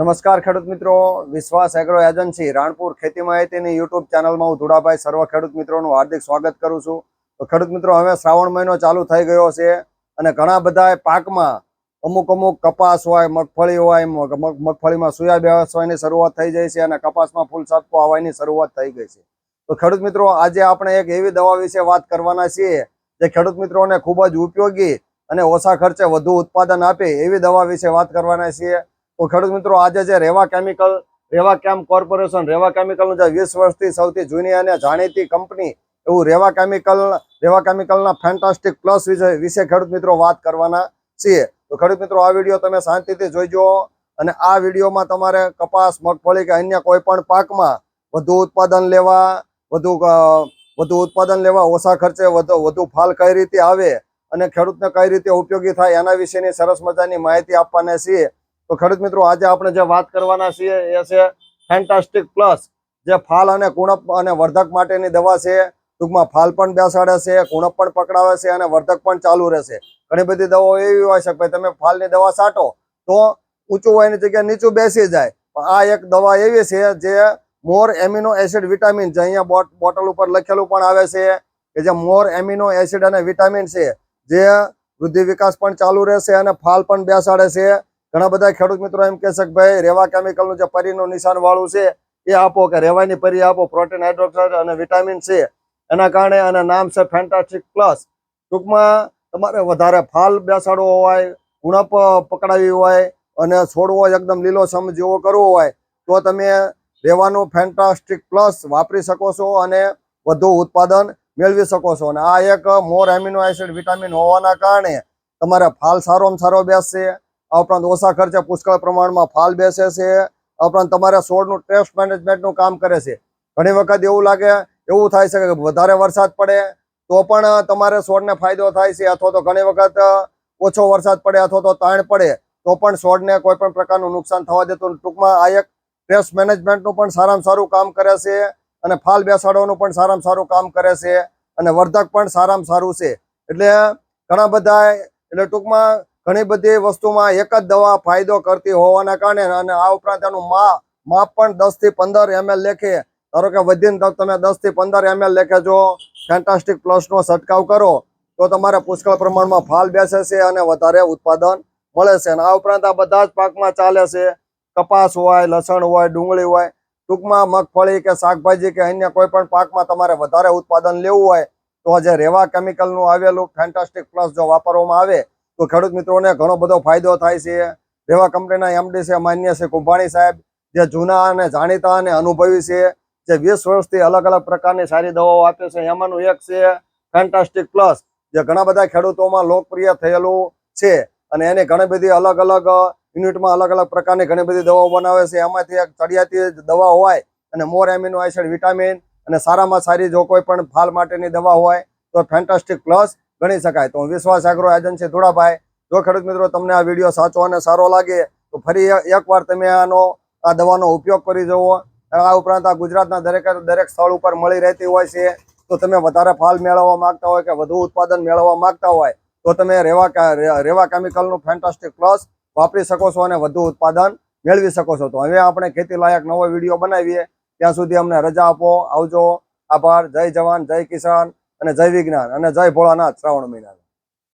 નમસ્કાર ખેડૂત મિત્રો, વિશ્વાસ એગ્રો એજન્સી, રાણપુર ખેતી માહિતીની યુટ્યુબ ચેનલમાં હું ધુડાભાઈ, સર્વ ખેડૂત મિત્રોનું હાર્દિક સ્વાગત કરું છું. તો ખેડૂત મિત્રો, હવે શ્રાવણ મહિનો ચાલુ થઈ ગયો છે અને ઘણા બધા પાકમાં અમુક અમુક કપાસ હોય, મગફળી હોય મગ- મગ- મગફળીમાં સુયા બેસવાની શરૂઆત થઈ જાય છે અને કપાસમાં ફૂલ સાપકો આવવાની શરૂઆત થઈ ગઈ છે. તો ખેડૂત મિત્રો, આજે આપણે એક એવી દવા વિશે વાત કરવાના છીએ જે ખેડૂત મિત્રોને ખૂબ જ ઉપયોગી અને ઓછા ખર્ચે વધુ ઉત્પાદન આપે એવી દવા વિશે વાત કરવાના છીએ. તો ખેડૂત મિત્રો, આજે જે રેવા કેમિકલ, રેવા કેમ કોર્પોરેશન, રેવા કેમિકલનું જે વીસ વર્ષથી સૌથી જૂની અને જાણીતી કંપની, એવું રેવા કેમિકલ, રેવા કેમિકલના ફેન્ટાસ્ટિક પ્લસ વિશે ખેડૂત મિત્રો વાત કરવાના છીએ. તો ખેડૂત મિત્રો, આ વીડિયો તમે શાંતિથી જોઈજો અને આ વિડીયોમાં તમારે કપાસ, મગફળી કે અન્ય કોઈ પણ પાકમાં વધુ ઉત્પાદન લેવા, વધુ વધુ ઉત્પાદન લેવા, ઓછા ખર્ચે વધુ વધુ ફાલ કઈ રીતે આવે અને ખેડૂતને કઈ રીતે ઉપયોગી થાય એના વિશેની સરસ મજાની માહિતી આપવાના છીએ. તો ખેડૂત મિત્રો, આજે આપણે જે વાત કરવાના છીએ એ છે ફેન્ટાસ્ટિક પ્લસ જે ફાલ અને કુણપ અને વર્ધક માટેની દવા છે. ટૂંકમાં ફાલ પણ બેસાડે છે, કુણપ પણ પકડાવે છે અને વર્ધક પણ ચાલુ રહેશે. ઘણી બધી દવાઓ એવી હોય છે ભાઈ તમે ફાલની દવા છાંટો તો ઊંચું હોય એની જગ્યાએ નીચું બેસી જાય. પણ આ એક દવા એવી છે જે મોર એમિનો એસિડ વિટામિન જે અહીંયા બોટલ ઉપર લખેલું પણ આવે છે કે જે મોર એમિનો એસિડ અને વિટામિન છે, જે વૃદ્ધિ વિકાસ પણ ચાલુ રહેશે અને ફાલ પણ બેસાડે છે. ઘણા બધા ખેડૂત મિત્રો એમ કહે છે કે ભાઈ, રેવા કેમિકલનું જે નિશાન વાળું છે, એ આપો કે રેવાની પરી આપો પ્રોટીન હાઇડ્રોક્સાઇડ અને વિટામિન છે. એના કારણે અને નામ છે ફેન્ટાસ્ટિક પ્લસ ટૂંકમાં તમારે વધારે ફાલ બેસાડવો હોય, ઉણપ પકડાવી હોય અને છોડવો એકદમ લીલોછમ જેવો કરવો હોય, તો તમે રેવાનું ફેન્ટાસ્ટિક પ્લસ વાપરી શકો છો અને વધુ ઉત્પાદન મેળવી શકો છો. અને આ એક મોર એમિનો એસિડ વિટામિન હોવાના કારણે તમારે ફાલ સારોમાં સારો બેસશે. આ ઉપરાંત ઓછા ખર્ચે પુષ્કળ પ્રમાણમાં ફાલ બેસે છે. આ ઉપરાંત તમારે છોડનું ટેસ્ટ મેનેજમેન્ટનું કામ કરે છે. ઘણી વખત એવું લાગે, એવું થાય છે કે વધારે વરસાદ પડે, તો પણ તમારે છોડને ફાયદો થાય છે અથવા તો ઘણી વખત ઓછો વરસાદ પડે અથવા તો તાણ પડે, તો પણ છોડને કોઈ પણ પ્રકારનું નુકસાન થવા દેતું. ટૂંકમાં આ એક ટ્રેસ્ટ મેનેજમેન્ટનું પણ સારામાં સારું કામ કરે છે અને ફાલ બેસાડવાનું પણ સારામાં સારું કામ કરે છે અને વર્ધક પણ સારામાં સારું છે. એટલે ઘણા બધા એટલે ટૂંકમાં ઘણી બધી વસ્તુમાં એક જ દવા ફાયદો કરતી હોવાના કારણે અને આ ઉપરાંત એનું માપ માપ પણ દસથી પંદર એમએલ લેખે. ધારો કે વધીને તમે દસથી પંદર એમએલ લેખે જો ફેન્ટાસ્ટિક પ્લસનો છંટકાવ કરો, તો તમારે પુષ્કળ પ્રમાણમાં ફાલ બેસે છે અને વધારે ઉત્પાદન મળે છે. અને આ ઉપરાંત આ બધા જ પાકમાં ચાલે છે. કપાસ હોય, લસણ હોય, ડુંગળી હોય, ટૂંકમાં મગફળી કે શાકભાજી કે અન્ય કોઈ પણ પાકમાં તમારે વધારે ઉત્પાદન લેવું હોય, તો જે રેવા કેમિકલનું આવેલું ફેન્ટાસ્ટિક પ્લસ જો વાપરવામાં આવે તો ખેડૂત મિત્રોને ઘણો બધો ફાયદો થાય છે. રેવા કંપનીના એમડી છે, માન્ય છે, કુંભાણી સાહેબ, જે જૂના અને જાણીતા અને અનુભવી છે, જે વીસ વર્ષથી અલગ અલગ પ્રકારની સારી દવાઓ આપે છે. એમાંનું એક છે ફેન્ટાસ્ટિક પ્લસ જે ઘણા બધા ખેડૂતોમાં લોકપ્રિય થયેલું છે અને એની ઘણી બધી અલગ અલગ યુનિટમાં અલગ અલગ પ્રકારની ઘણી બધી દવાઓ બનાવે છે. એમાંથી એક ચડિયાતી દવા હોય અને મોર એમિનો એસિડ, વિટામિન અને સારામાં સારી જો કોઈ પણ ફાલ માટેની દવા હોય તો ફેન્ટાસ્ટિક પ્લસ ગણી શકાય. તો હું વિશ્વાસ એગ્રો એજન્સી ધોળાભાઈ. જો ખેડૂત મિત્રો તમને આ વીડિયો સાચો અને સારો લાગે, તો ફરી એકવાર તમે આનો, આ દવાનો ઉપયોગ કરી જવો આ ઉપરાંત આ ગુજરાતના દરેક દરેક સ્થળ ઉપર મળી રહેતી હોય છે. તો તમે વધારે ફાલ મેળવવા માંગતા હોય કે વધુ ઉત્પાદન મેળવવા માંગતા હોય, તો તમે રેવા રેવા કેમિકલનું ફેન્ટાસ્ટિક પ્લસ વાપરી શકો છો અને વધુ ઉત્પાદન મેળવી શકો છો. તો હવે આપણે ખેતી લાયક નવો વીડિયો બનાવીએ. ત્યાં સુધી અમને રજા આપો. આવજો. આભાર. જય જવાન. જય કિસાન. અને જય વિજ્ઞાન અને જય ભોળાનાથ શ્રાવણ મહિના